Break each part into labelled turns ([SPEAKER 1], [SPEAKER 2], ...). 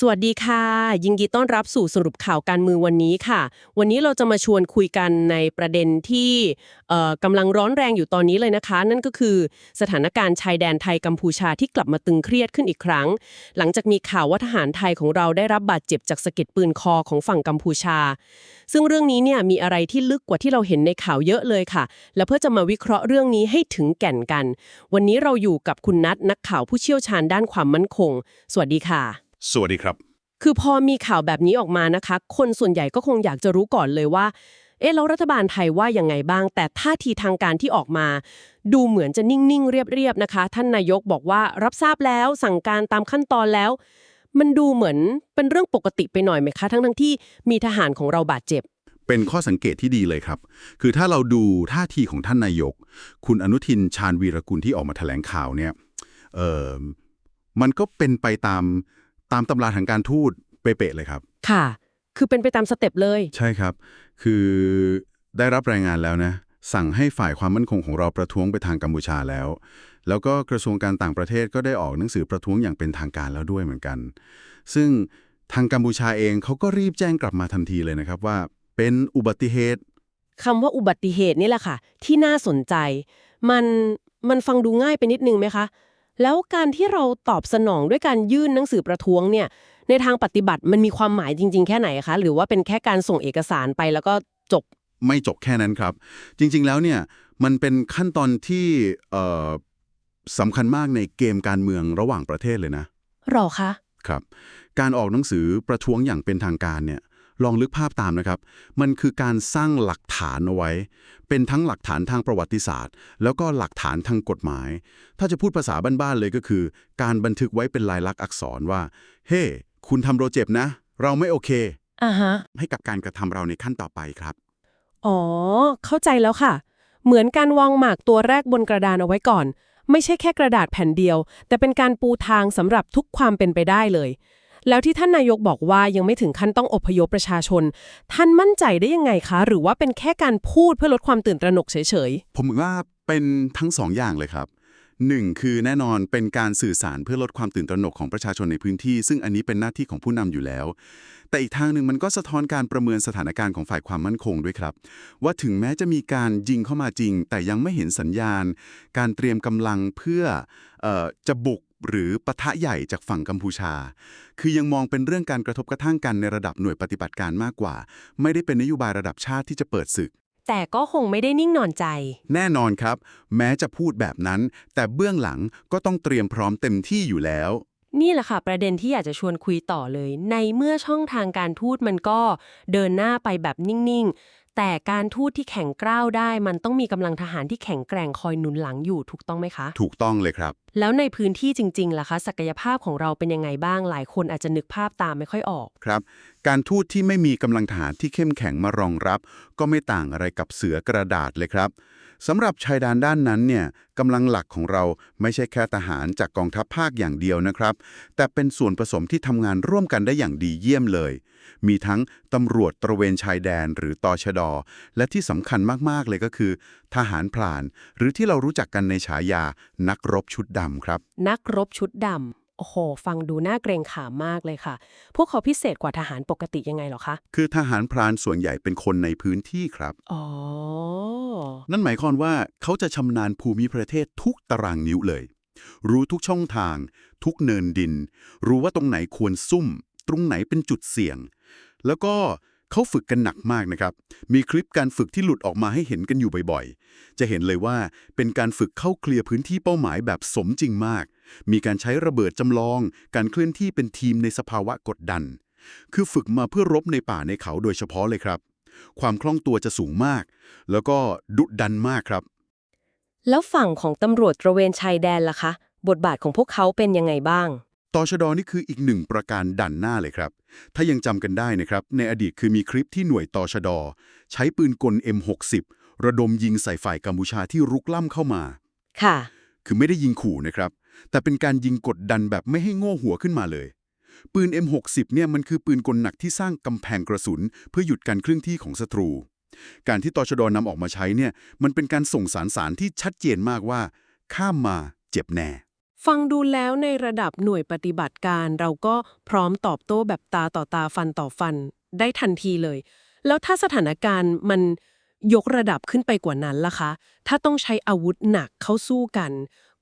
[SPEAKER 1] สวัสดีค่ะ ยินดีต้อนรับสู่สรุปข่าวการเมืองวันนี้ค่ะ วันนี้เราจะมาชวนคุยกันในประเด็นที่กำลังร้อนแรงอยู่ตอนนี้เลยนะคะ นั่นก็คือสถานการณ์ชายแดนไทยกัมพูชาที่กลับมาตึงเครียดขึ้นอีกครั้ง หลังจากมีข่าวว่าทหารไทยของเราได้รับบาดเจ็บจากสะเก็ดปืนคอของฝั่งกัมพูชา ซึ่งเรื่องนี้เนี่ยมีอะไรที่ลึกกว่าที่เราเห็นในข่าวเยอะเลยค่ะ แล้วเพื่อจะมาวิเคราะห์เรื่องนี้ให้ถึงแก่นกัน วันนี้เราอยู่กับคุณนัทนักข่าวผู้เชี่ยวชาญด้านความมั่นคง สวัสดีค่ะ
[SPEAKER 2] สวัสดีครับ
[SPEAKER 1] คือพอมีข่าวแบบนี้ออกมานะคะ คนส่วนใหญ่ก็คงอยากจะรู้ก่อนเลยว่า เอ๊ะแล้วรัฐบาลไทยว่ายังไงบ้าง แต่ท่าทีทางการที่ออกมา ดูเหมือนจะนิ่ง ๆ เรียบ ๆ นะคะ ท่านนายกบอกว่ารับทราบแล้วสั่งการตามขั้นตอนแล้ว มันดูเหมือนเป็นเรื่องปกติไปหน่อยไหมคะ ทั้งๆที่มีทหารของเราบาดเจ็บ
[SPEAKER 2] เป็นข้อสังเกตที่ดีเลยครับ คือถ้าเราดูท่าทีของท่านนายก คุณอนุทินชาญวีรกุลที่ออกมาแถลงข่าวเนี่ยเออมันก็เป็นไปตาม ตามตำราทางการทูตเป๊ะๆเลยครับ
[SPEAKER 1] ค่ะ คือเป็นไปตามสเต็ปเลย
[SPEAKER 2] ใช่ครับ คือได้รับรายงานแล้วนะ สั่งให้ฝ่ายความมั่นคงของเราประท้วงไปทางกัมพูชาแล้ว แล้วก็กระทรวงการต่างประเทศก็ได้ออกหนังสือประท้วงอย่างเป็นทางการแล้วด้วยเหมือนกัน ซึ่งทางกัมพูชาเองเขาก็รีบแจ้งกลับมาทันทีเลยนะครับว่า เป็นอุบัติเหตุ
[SPEAKER 1] คำว่าอุบัติเหตุนี่แหละค่ะ ที่น่าสนใจ มันมันฟังดูง่ายไปนิดนึงไหมคะ แล้วการที่เราตอบสนองด้วยการยื่นหนังสือประท้วงเนี่ย ในทางปฏิบัติมันมีความหมายจริง ๆ แค่ไหนคะ หรือว่าเป็นแค่การส่งเอกสารไปแล้วก็จบ
[SPEAKER 2] ไม่จบแค่นั้นครับ จริง ๆ แล้วเนี่ยมันเป็นขั้นตอนที่เอ่อสำคัญมากในเกมการเมืองระหว่างประเทศเลยนะ
[SPEAKER 1] หรอคะ
[SPEAKER 2] ครับ การออกหนังสือประท้วงอย่างเป็นทางการเนี่ย ลองลึกภาพตามนะครับ มันคือการสร้างหลักฐานเอาไว้ เป็นทั้งหลักฐานทางประวัติศาสตร์ แล้วก็หลักฐานทางกฎหมาย ถ้าจะพูดภาษาบ้านๆเลยก็คือ การบันทึกไว้เป็นลายลักษณ์อักษรว่า เฮ้คุณทำเราเจ็บนะ เราไม่โอเค
[SPEAKER 1] อ่าฮะ
[SPEAKER 2] ให้กับการกระทำเราในขั้นต่อไปครับ
[SPEAKER 1] อ๋อ เข้าใจแล้วค่ะ เหมือนการวางหมากตัวแรกบนกระดานเอาไว้ก่อน ไม่ใช่แค่กระดาษแผ่นเดียว แต่เป็นการปูทางสำหรับทุกความเป็นไปได้เลย แล้วที่ท่านนายกบอกว่ายังไม่ถึงขั้นต้องอพยพประชาชน ท่านมั่นใจได้ยังไงคะ หรือว่าเป็นแค่การพูดเพื่อลดความตื่นตระหนกเฉยๆ
[SPEAKER 2] ผมว่าเป็นทั้งสองอย่างเลยครับหนึ่งคือแน่นอนเป็นการสื่อสารเพื่อลดความตื่นตระหนกของประชาชนในพื้นที่ ซึ่งอันนี้เป็นหน้าที่ของผู้นำอยู่แล้ว แต่อีกทางหนึ่งมันก็สะท้อนการประเมินสถานการณ์ของฝ่ายความมั่นคงด้วยครับ ว่าถึงแม้จะมีการยิงเข้ามาจริง แต่ยังไม่เห็นสัญญาณ การเตรียมกำลังเพื่อออจะบุก หรือปะทะใหญ่จากฝั่งกัมพูชา คือยังมองเป็นเรื่องการกระทบกระทั่งกันในระดับหน่วยปฏิบัติการมากกว่า ไม่ได้เป็นนโยบายระดับชาติที่จะเปิดศึก
[SPEAKER 1] ๆแต่ก็คงไม่ได้นิ่งนอนใจ
[SPEAKER 2] แน่นอนครับ แม้จะพูดแบบนั้น แต่เบื้องหลังก็ต้องเตรียมพร้อมเต็มที่อยู่แล้ว
[SPEAKER 1] นี่แหละค่ะ ประเด็นที่อยากจะชวนคุยต่อเลย ในเมื่อช่องทางการทูตมันก็เดินหน้าไปแบบนิ่งๆ แต่การทูตที่แข็งกร้าวได้ มันต้องมีกำลังทหารที่แข็งแกร่งคอยหนุนหลังอยู่ถูกต้องไหมคะ
[SPEAKER 2] ถูกต้องเลยครับ
[SPEAKER 1] แล้วในพื้นที่จริงๆล่ะคะศักยภาพของเราเป็นยังไงบ้างหลายคนอาจจะนึกภาพตามไม่ค่อยออก
[SPEAKER 2] ครับ การทูตที่ไม่มีกำลังทหารที่เข้มแข็งมารองรับ ก็ไม่ต่างอะไรกับเสือกระดาษเลยครับสำหรับชายแดนด้านนั้นเนี่ยกำลังหลักของเราไม่ใช่แค่ทหารจากกองทัพภาคอย่างเดียวนะครับ แต่เป็นส่วนผสมที่ทำงานร่วมกันได้อย่างดีเยี่ยมเลย มีทั้งตำรวจตระเวนชายแดนหรือตอชดและที่สำคัญมากๆเลยก็คือ ทหารพลาน หรือที่เรารู้จักกันในฉายานักรบชุดดำครับ
[SPEAKER 1] นักรบชุดดำโอ้โห ฟังดูน่าเกรงขามมากเลยค่ะ พวกเขาพิเศษกว่าทหารปกติยังไงเหรอคะ
[SPEAKER 2] คือทหารพรานส่วนใหญ่เป็นคนในพื้นที่ครับ
[SPEAKER 1] อ๋อ
[SPEAKER 2] นั่นหมายความว่าเขาจะชำนาญภูมิประเทศทุกตารางนิ้วเลย รู้ทุกช่องทาง ทุกเนินดิน รู้ว่าตรงไหนควรซุ่ม ตรงไหนเป็นจุดเสี่ยง แล้วก็เขาฝึกกันหนักมากนะครับ มีคลิปการฝึกที่หลุดออกมาให้เห็นกันอยู่บ่อยๆ จะเห็นเลยว่าเป็นการฝึกเข้าเคลียร์พื้นที่เป้าหมายแบบสมจริงมาก มีการใช้ระเบิดจำลอง การเคลื่อนที่เป็นทีมในสภาวะกดดัน คือฝึกมาเพื่อรบในป่าในเขาโดยเฉพาะเลยครับ ความคล่องตัวจะสูงมาก แล้วก็ดุดันมากครับ
[SPEAKER 1] แล้วฝั่งของตำรวจตระเวนชายแดนล่ะคะ บทบาทของพวกเขาเป็นยังไงบ้าง
[SPEAKER 2] ตชดนี่คืออีกหนึ่งประการดันหน้าเลยครับ ถ้ายังจำกันได้นะครับ ในอดีตคือมีคลิปที่หน่วยตชด ใช้ปืนกล M60 ระดมยิงใส่ฝ่ายกัมพูชาที่รุกล้ำเข้ามา
[SPEAKER 1] ค่ะ
[SPEAKER 2] คือไม่ได้ยิงขู่นะครับ แต่เป็นการยิงกดดันแบบไม่ให้โง่หัวขึ้นมาเลย ปืน M60 เนี่ยมันคือปืนกลหนักที่สร้างกำแพงกระสุน เพื่อหยุดการเคลื่อนที่ของศัตรู การที่ตชดนำออกมาใช้เนี่ย มันเป็นการส่งสารสารที่ชัดเจนมากว่า ข้ามมาเจ็บแน่
[SPEAKER 1] ฟังดูแล้วในระดับหน่วยปฏิบัติการเราก็พร้อมตอบโต้แบบตาต่อตาฟันต่อฟันได้ทันทีเลย แล้วถ้าสถานการณ์มันยกระดับขึ้นไปกว่านั้นล่ะคะ ถ้าต้องใช้อาวุธหนักเข้าสู้กัน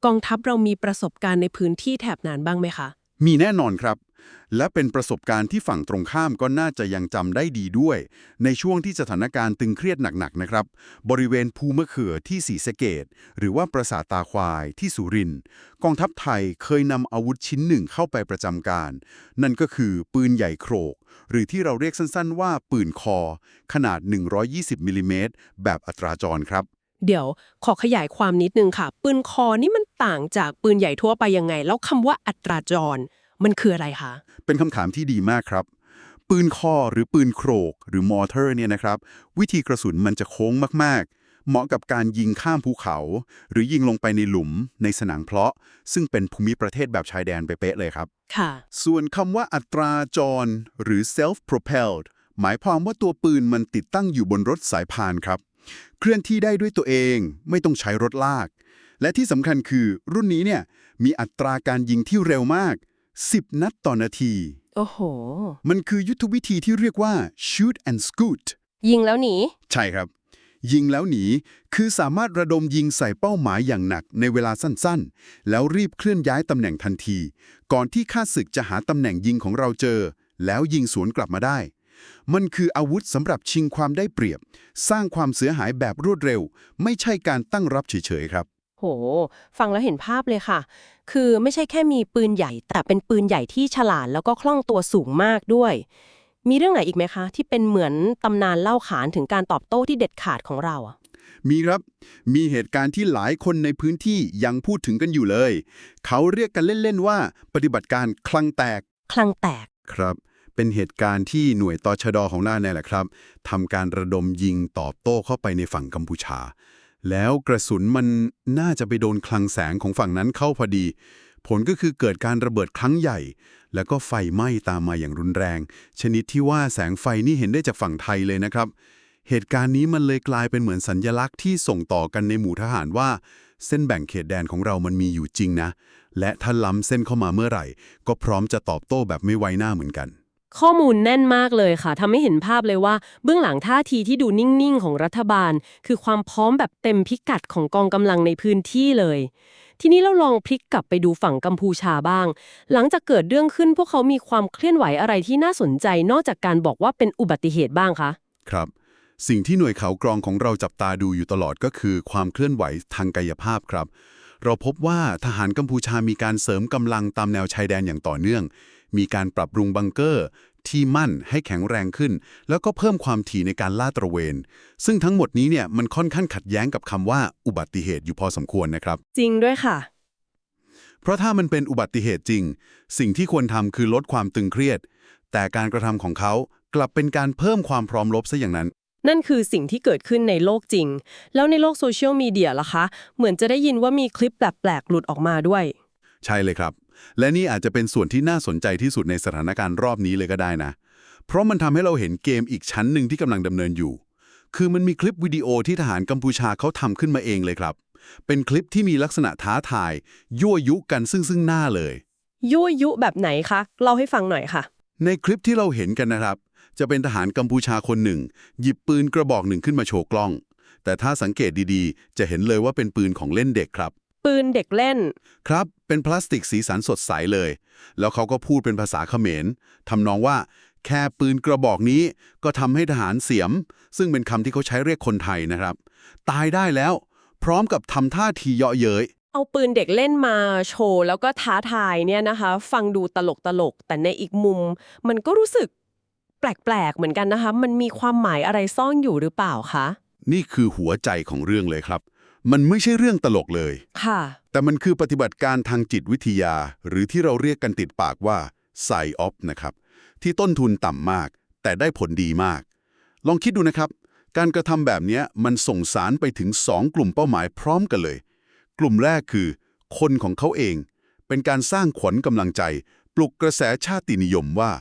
[SPEAKER 1] กองทัพเรามีประสบการณ์ในพื้นที่แถบนั้นบ้างไหมคะ
[SPEAKER 2] มีแน่นอนครับ และเป็นประสบการณ์ที่ฝั่งตรงข้ามก็น่าจะยังจำได้ดีด้วย ในช่วงที่สถานการณ์ตึงเครียดหนักๆนะครับ บริเวณภูมะเขือที่ศรีสะเกดหรือว่าปราสาทตาควายที่สุรินกองทัพไทยเคยนำอาวุธชิ้นหนึ่งเข้าไปประจำการ นั่นก็คือปืนใหญ่โครก หรือที่เราเรียกสั้นๆ ว่าปืนคอ ขนาด 120มิลลิเมตรแบบอัตราจรครับ
[SPEAKER 1] เดี๋ยวขอขยายความนิดนึงค่ะ ปืนคอนี่มันต่างจากปืนใหญ่ทั่วไปยังไง แล้วคำว่าอัตราจร มันคืออะไรคะ
[SPEAKER 2] เป็นคำถามที่ดีมากครับ ปืนคอหรือปืนโครก หรือมอเตอร์เนี่ยนะครับ วิธีกระสุนมันจะโค้งมากๆ เหมาะกับการยิงข้ามภูเขา หรือยิงลงไปในหลุม ในสนามเพลาะ ซึ่งเป็นภูมิประเทศแบบชายแดนไปเป๊ะเลยครับ
[SPEAKER 1] ค่ะ
[SPEAKER 2] ส่วนคำว่าอัตราจร หรือ self propelled หมายความว่าตัวปืนมันติดตั้งอยู่บนรถสายพานครับ เคลื่อนที่ได้ด้วยตัวเองไม่ต้องใช้รถลาก และที่สำคัญคือรุ่นนี้เนี่ยมีอัตราการยิงที่เร็วมาก 10 นัดต่อนาที
[SPEAKER 1] โอ้โห
[SPEAKER 2] มันคือยุทธวิธีที่เรียกว่า shoot and scoot
[SPEAKER 1] ยิงแล้วหนี
[SPEAKER 2] ใช่ครับ ยิงแล้วหนี คือสามารถระดมยิงใส่เป้าหมายอย่างหนักในเวลาสั้นๆ แล้วรีบเคลื่อนย้ายตำแหน่งทันที ก่อนที่ข้าศึกจะหาตำแหน่งยิงของเราเจอ แล้วยิงสวนกลับมาได้ มันคืออาวุธสำหรับชิงความได้เปรียบ สร้างความเสียหายแบบรวดเร็ว ไม่ใช่การตั้งรับเฉยๆครับ
[SPEAKER 1] โห ฟังแล้วเห็นภาพเลยค่ะ คือไม่ใช่แค่มีปืนใหญ่ แต่เป็นปืนใหญ่ที่ฉลาดแล้วก็คล่องตัวสูงมากด้วย มีเรื่องไหนอีกไหมคะ ที่เป็นเหมือนตำนานเล่าขานถึงการตอบโต้ที่เด็ดขาดของเราอะ
[SPEAKER 2] มีครับ มีเหตุการณ์ที่หลายคนในพื้นที่ยังพูดถึงกันอยู่เลย เขาเรียกกันเล่น ๆ ว่าปฏิบัติการคลังแตก
[SPEAKER 1] คลังแตก
[SPEAKER 2] ครับ เป็นเหตุการณ์ที่หน่วยตชดของน่านเนี่ยแหละครับทำการระดมยิงตอบโต้เข้าไปในฝั่งกัมพูชา แล้วกระสุนมันน่าจะไปโดนคลังแสงของฝั่งนั้นเข้าพอดี ผลก็คือเกิดการระเบิดครั้งใหญ่ แล้วก็ไฟไหม้ตามมาอย่างรุนแรง ชนิดที่ว่าแสงไฟนี่เห็นได้จากฝั่งไทยเลยนะครับ เหตุการณ์นี้มันเลยกลายเป็นเหมือนสัญญลักษณ์ที่ส่งต่อกันในหมู่ทหารว่า เส้นแบ่งเขตแดนของเรามันมีอยู่จริงนะ และถ้าล้ำเส้นเข้ามาเมื่อไหร่ ก็พร้อมจะตอบโต้แบบไม่ไว้หน้าเหมือนกัน
[SPEAKER 1] ข้อมูลแน่นมากเลยค่ะทำให้เห็นภาพเลยว่า เบื้องหลังท่าทีที่ดูนิ่งๆ ของรัฐบาล คือความพร้อมแบบเต็มพิกัดของกองกำลังในพื้นที่เลย ทีนี้เราลองพลิกกลับไปดูฝั่งกัมพูชาบ้าง หลังจากเกิดเรื่องขึ้นพวกเขามีความเคลื่อนไหวอะไรที่น่าสนใจนอกจากการบอกว่าเป็นอุบัติเหตุบ้างคะ
[SPEAKER 2] ครับ สิ่งที่หน่วยข่าวกรองของเราจับตาดูอยู่ตลอดก็คือ ความเคลื่อนไหวทางกายภาพครับ เราพบว่าทหารกัมพูชามีการเสริมกำลังตามแนวชายแดนอย่างต่อเนื่อง มีการปรับปรุงบังเกอร์ ที่มั่นให้แข็งแรงขึ้น แล้วก็เพิ่มความถี่ในการลาดตระเวน ซึ่งทั้งหมดนี้เนี่ยมันค่อนข้างขัดแย้งกับคำว่าอุบัติเหตุอยู่พอสมควรนะครับ
[SPEAKER 1] จริงด้วยค่ะ
[SPEAKER 2] เพราะถ้ามันเป็นอุบัติเหตุจริง สิ่งที่ควรทำคือลดความตึงเครียด แต่การกระทำของเขากลับเป็นการเพิ่มความพร้อมรบซะอย่างนั้น
[SPEAKER 1] นั่นคือสิ่งที่เกิดขึ้นในโลกจริง แล้วในโลกโซเชียลมีเดียล่ะคะ เหมือนจะได้ยินว่ามีคลิปแปลกๆ หลุดออกมาด้วย
[SPEAKER 2] ใช่เลยครับ และนี่อาจจะเป็นส่วนที่น่าสนใจที่สุดในสถานการณ์รอบนี้เลยก็ได้นะ เพราะมันทำให้เราเห็นเกมอีกชั้นหนึ่งที่กำลังดำเนินอยู่ คือมันมีคลิปวิดีโอที่ทหารกัมพูชาเขาทำขึ้นมาเองเลยครับ เป็นคลิปที่มีลักษณะท้าทาย ยั่วยุกันซึ่งซึ่งหน้าเลย
[SPEAKER 1] ยั่วยุแบบไหนคะเล่าให้ฟังหน่อยค่ะ
[SPEAKER 2] ในคลิปที่เราเห็นกันนะครับ จะเป็นทหารกัมพูชาคนหนึ่ง หยิบปืนกระบอกหนึ่งขึ้นมาโชว์กล้อง แต่ถ้าสังเกตดีๆ จะเห็นเลยว่าเป็นปืนของเล่นเด็กครับ
[SPEAKER 1] ปืนเด็กเล่น
[SPEAKER 2] ครับ เป็นพลาสติกสีสันสดใสเลย แล้วเขาก็พูดเป็นภาษาเขมรทำนองว่า แค่ปืนกระบอกนี้ก็ทำให้ทหารเสียม ซึ่งเป็นคำที่เขาใช้เรียกคนไทยนะครับ ตายได้แล้ว พร้อมกับทำท่าทีเยาะเย้ย
[SPEAKER 1] เอาปืนเด็กเล่นมาโชว์แล้วก็ท้าทายเนี่ยนะคะ ฟังดูตลกตลกๆแต่ในอีกมุม มันก็รู้สึกแปลกๆเหมือนกันนะคะ มันมีความหมายอะไรซ่อนอยู่หรือเปล่าคะ
[SPEAKER 2] นี่คือหัวใจของเรื่องเลยครับ มันไม่ใช่เรื่องตลกเลย
[SPEAKER 1] ค่ะ
[SPEAKER 2] แต่มันคือปฏิบัติการทางจิตวิทยา หรือที่เราเรียกกันติดปากว่าไซออฟนะครับ ที่ต้นทุนต่ำมาก แต่ได้ผลดีมาก ลองคิดดูนะครับ การกระทำแบบเนี้ยมันส่งสารไปถึง 2 กลุ่มเป้าหมายพร้อมกันเลย กลุ่มแรกคือ คนของเขาเอง เป็นการสร้างขวัญกำลังใจ ปลุกกระแสชาตินิยมว่า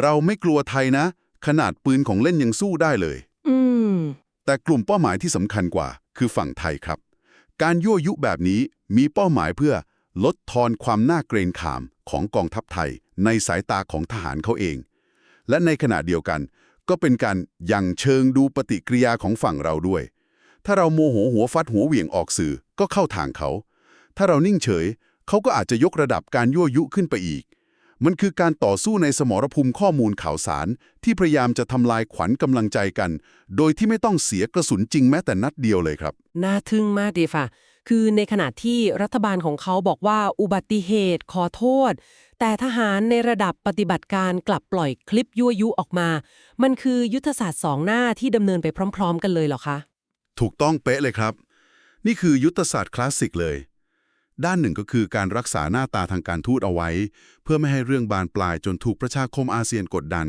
[SPEAKER 2] เราไม่กลัวไทยนะ ขนาดปืนของเล่นยังสู้ได้เลย
[SPEAKER 1] อืม
[SPEAKER 2] แต่กลุ่มเป้าหมายที่สำคัญกว่า คือฝั่งไทยครับ การยั่วยุแบบนี้มีเป้าหมายเพื่อลดทอนความน่าเกรงขามของกองทัพไทยในสายตาของทหารเขาเอง และในขณะเดียวกัน ก็เป็นการยังเชิงดูปฏิกิริยาของฝั่งเราด้วย ถ้าเราโมโหหัวฟัดหัวเหวี่ยงออกสื่อก็เข้าทางเขา ถ้าเรานิ่งเฉย เขาก็อาจจะยกระดับการยั่วยุขึ้นไปอีก มันคือการต่อสู้ในสมรภูมิข้อมูลข่าวสาร ที่พยายามจะทำลายขวัญกำลังใจกัน โดยที่ไม่ต้องเสียกระสุนจริงแม้แต่นัดเดียวเลยครับ
[SPEAKER 3] น่าทึ่งมากดีค่ะ คือในขณะที่รัฐบาลของเขาบอกว่าอุบัติเหตุขอโทษ แต่ทหารในระดับปฏิบัติการกลับปล่อยคลิปยั่วยุออกมา มันคือยุทธศาสตร์สองหน้าที่ดำเนินไปพร้อม ๆ กันเลยเหรอคะ
[SPEAKER 2] ถูกต้องเป๊ะเลยครับ นี่คือยุทธศาสตร์คลาสสิกเลย ด้านหนึ่งก็คือการรักษาหน้าตาทางการทูตเอาไว้ เพื่อไม่ให้เรื่องบานปลายจนถูกประชาคมอาเซียนกดดัน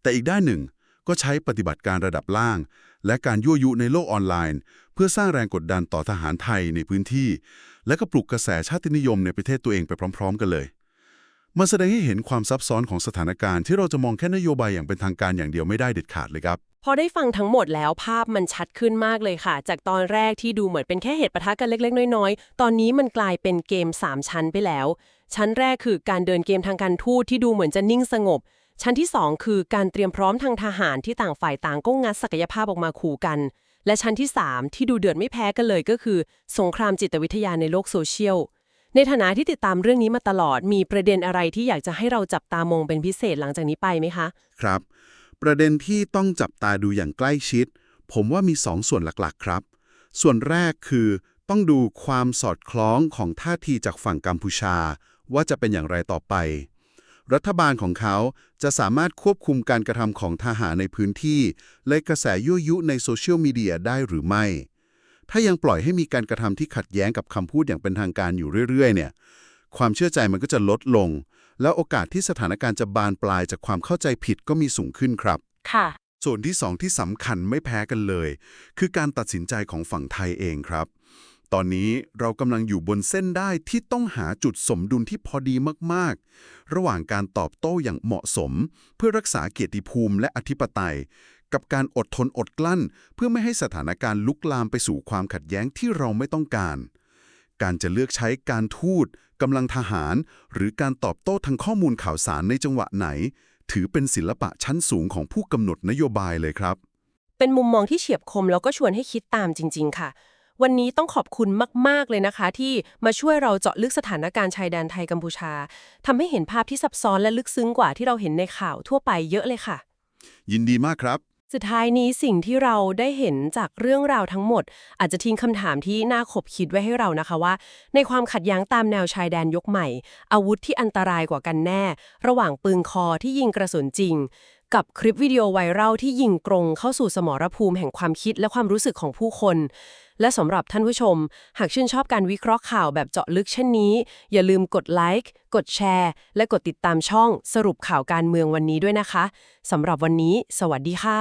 [SPEAKER 2] แต่อีกด้านหนึ่งก็ใช้ปฏิบัติการระดับล่าง และการยั่วยุในโลกออนไลน์ เพื่อสร้างแรงกดดันต่อทหารไทยในพื้นที่ และก็ปลุกกระแสชาตินิยมในประเทศตัวเองไปพร้อม ๆ กันเลย มันแสดงให้เห็นความซับซ้อนของสถานการณ์ที่เราจะมองแค่นโยบายอย่างเป็นทางการอย่างเดียวไม่ได้เด็ดขาดเลยครับ
[SPEAKER 1] พอได้ฟังทั้งหมดแล้วภาพมันชัดขึ้นมากเลยค่ะ จากตอนแรกที่ดูเหมือนเป็นแค่เหตุปะทะกันเล็ก ๆ น้อย ๆ ตอนนี้มันกลายเป็นเกม 3 ชั้นไปแล้ว ชั้นแรกคือการเดินเกมทางการทูตที่ดูเหมือนจะนิ่งสงบ ชั้นที่ 2 คือการเตรียมพร้อมทางทหารที่ต่างฝ่ายต่างก็งัดศักยภาพออกมาขู่กัน และชั้นที่ 3 ที่ดูเดือดไม่แพ้กันเลยก็คือ สงครามจิตวิทยาในโลกโซเชียล ในฐานะที่ติดตามเรื่องนี้มาตลอด มีประเด็นอะไรที่อยากจะให้เราจับตามองเป็นพิเศษหลังจากนี้ไปไหมคะ
[SPEAKER 2] ครับ ประเด็นที่ต้องจับตาดูอย่างใกล้ชิด ผมว่ามีสองส่วนหลักๆ ครับ ส่วนแรกคือต้องดูความสอดคล้องของท่าทีจากฝั่งกัมพูชา ว่าจะเป็นอย่างไรต่อไป รัฐบาลของเขาจะสามารถควบคุมการกระทำของทหารในพื้นที่ และกระแสยั่วยุในโซเชียลมีเดียได้หรือไม่ ถ้ายังปล่อยให้มีการกระทำที่ขัดแย้งกับคำพูดอย่างเป็นทางการอยู่เรื่อยๆ เนี่ย ความเชื่อใจมันก็จะลดลง แล้วโอกาสที่สถานการณ์จะบานปลายจากความเข้าใจผิดก็มีสูงขึ้นครับ
[SPEAKER 1] ค่ะ
[SPEAKER 2] ส่วนที่สองที่สำคัญไม่แพ้กันเลย คือการตัดสินใจของฝั่งไทยเองครับ ตอนนี้เรากำลังอยู่บนเส้นได้ที่ต้องหาจุดสมดุลที่พอดีมากๆ ระหว่างการตอบโต้อย่างเหมาะสม เพื่อรักษาเกียรติภูมิและอธิปไตย กับการอดทนอดกลั้น เพื่อไม่ให้สถานการณ์ลุกลามไปสู่ความขัดแย้งที่เราไม่ต้องการ การจะเลือกใช้การทูตกำลังทหาร หรือการตอบโต้ทางข้อมูลข่าวสารในจังหวะไหน ถือเป็นศิลปะชั้นสูงของผู้กำหนดนโยบายเลยครับ
[SPEAKER 1] เป็นมุมมองที่เฉียบคมแล้วก็ชวนให้คิดตามจริง ๆ ค่ะวันนี้ต้องขอบคุณมาก ๆ เลยนะคะ ที่มาช่วยเราเจาะลึกสถานการณ์ชายแดนไทยกัมพูชาทำให้เห็นภาพที่ซับซ้อนและลึกซึ้งกว่าที่เราเห็นในข่าวทั่วไปเยอะเลยค่ะ
[SPEAKER 2] ยินดีมากครับ
[SPEAKER 1] สุดท้ายนี้สิ่งที่เราได้เห็นจากเรื่องราวทั้งหมด อาจจะทิ้งคำถามที่น่าขบคิดไว้ให้เรานะคะว่า ในความขัดแย้งตามแนวชายแดนยกใหม่ อาวุธที่อันตรายกว่ากันแน่ ระหว่างปืนคอที่ยิงกระสุนจริง กับคลิปวิดีโอไวรัลที่ยิงกรงเข้าสู่สมรภูมิแห่งความคิดและความรู้สึกของผู้คน และสำหรับท่านผู้ชม หากชื่นชอบการวิเคราะห์ข่าวแบบเจาะลึกเช่นนี้ อย่าลืมกดไลค์กดแชร์ และกดติดตามช่องสรุปข่าวการเมืองวันนี้ด้วยนะคะสำหรับวันนี้ สวัสดีค่ะ